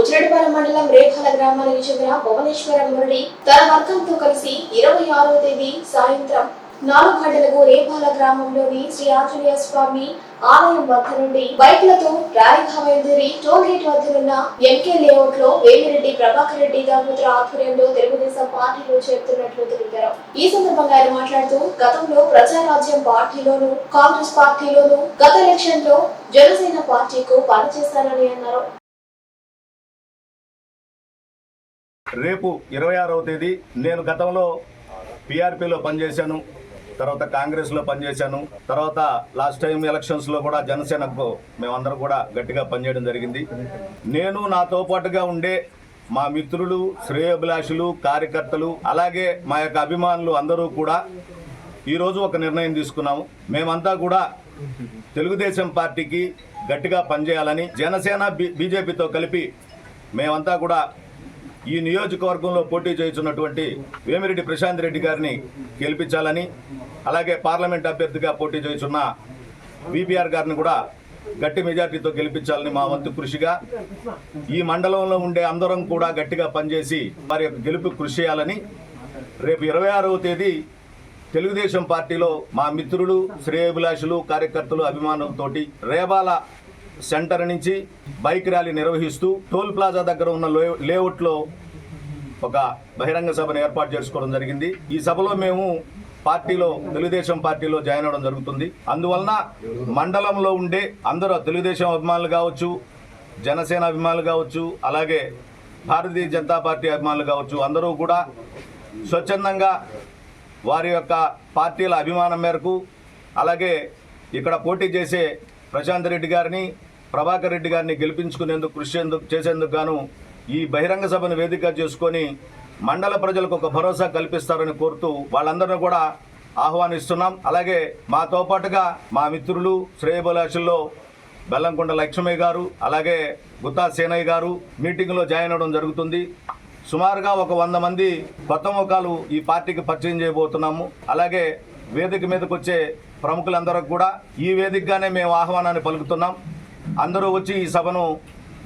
బుజ్రడిపాలెం మండలం రేఖాల గ్రామానికి చెందిన భువనేశ్వర మురళి తన వర్గంతో కలిసి ఇరవై ఆరవ తేదీ సాయంత్రం నాలుగు గంటలకు రేపాల గ్రామంలోని శ్రీ ఆంజనేయ స్వామి ఆలయం వద్ద నుండి బైక్లతో ర్యాలీగా బయలుదేరి టోల్ గేట్ వద్దనున్న ఎంకే లేఅవుట్లో వేమిరెడ్డి ప్రభాకర్ రెడ్డి దంపతుల ఆధ్వర్యంలో తెలుగుదేశం పార్టీలో చేరుతున్నట్లు తెలిపారు. ఈ సందర్భంగా ఆయన మాట్లాడుతూ గతంలో ప్రజారాజ్యం పార్టీలోను కాంగ్రెస్ పార్టీలోను గత ఎలక్షన్లో జనసేన పార్టీకు పనిచేస్తారని అన్నారు. రేపు ఇరవై ఆరవ తేదీ నేను గతంలో పీఆర్పీలో పనిచేశాను తర్వాత కాంగ్రెస్లో పనిచేశాను తర్వాత లాస్ట్ టైం ఎలక్షన్స్లో కూడా జనసేనకు మేమందరం కూడా గట్టిగా పనిచేయడం జరిగింది. నేను నాతో పాటుగా ఉండే మా మిత్రులు శ్రేయోభిలాషులు కార్యకర్తలు అలాగే మా యొక్క అభిమానులు అందరూ కూడా ఈరోజు ఒక నిర్ణయం తీసుకున్నాము. మేమంతా కూడా తెలుగుదేశం పార్టీకి గట్టిగా పనిచేయాలని జనసేన బి- బీజేపీతో కలిపి మేమంతా కూడా ఈ నియోజకవర్గంలో పోటీ చేస్తున్నటువంటి వేమిరెడ్డి ప్రశాంత్ రెడ్డి గారిని గెలిపించాలని అలాగే పార్లమెంట్ అభ్యర్థిగా పోటీ చేస్తున్న బీపీఆర్ గారిని కూడా గట్టి మెజార్టీతో గెలిపించాలని మా వంతు కృషిగా ఈ మండలంలో ఉండే అందరం కూడా గట్టిగా పనిచేసి వారి యొక్క గెలుపు కృషి చేయాలని రేపు ఇరవై ఆరవ తేదీ తెలుగుదేశం పార్టీలో మా మిత్రులు శ్రేయభిలాషులు కార్యకర్తలు అభిమానులతోటి రేబాల సెంటర్ నుంచి బైక్ ర్యాలీ నిర్వహిస్తూ టోల్ ప్లాజా దగ్గర ఉన్న లేఅవుట్లో ఒక బహిరంగ సభను ఏర్పాటు చేసుకోవడం జరిగింది. ఈ సభలో మేము పార్టీలో తెలుగుదేశం పార్టీలో జాయిన్ అవ్వడం జరుగుతుంది. అందువలన మండలంలో ఉండే అందరూ తెలుగుదేశం అభిమానులు కావచ్చు జనసేన అభిమానులు కావచ్చు అలాగే భారతీయ జనతా పార్టీ అభిమానులు కావచ్చు అందరూ కూడా స్వచ్ఛందంగా వారి యొక్క పార్టీల అభిమానం మేరకు అలాగే ఇక్కడ పోటీ చేసే ప్రశాంత్ రెడ్డి గారిని ప్రభాకర్ రెడ్డి గారిని గెలిపించుకునేందుకు కృషి ఎందుకు చేసేందుకు గాను ఈ బహిరంగ సభను వేదిక చేసుకొని మండల ప్రజలకు ఒక భరోసా కల్పిస్తారని కోరుతూ వాళ్ళందరినీ కూడా ఆహ్వానిస్తున్నాం. అలాగే మాతో పాటుగా మా మిత్రులు శ్రేయభిలాషుల్లో బెల్లంకొండ లక్ష్మయ్య గారు అలాగే గుత్తా సేనయ్య గారు మీటింగ్లో జాయిన్ అవ్వడం జరుగుతుంది. సుమారుగా ఒక వంద మంది కొత్త ముఖాలు ఈ పార్టీకి పరిచయం చేయబోతున్నాము. అలాగే వేదిక మీదకు వచ్చే ప్రముఖులందరూ కూడా ఈ వేదికగానే మేము ఆహ్వానాన్ని పలుకుతున్నాం. అందరూ వచ్చి ఈ సభను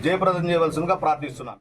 జయప్రదం చేయవలసిందిగా ప్రార్థిస్తున్నాను.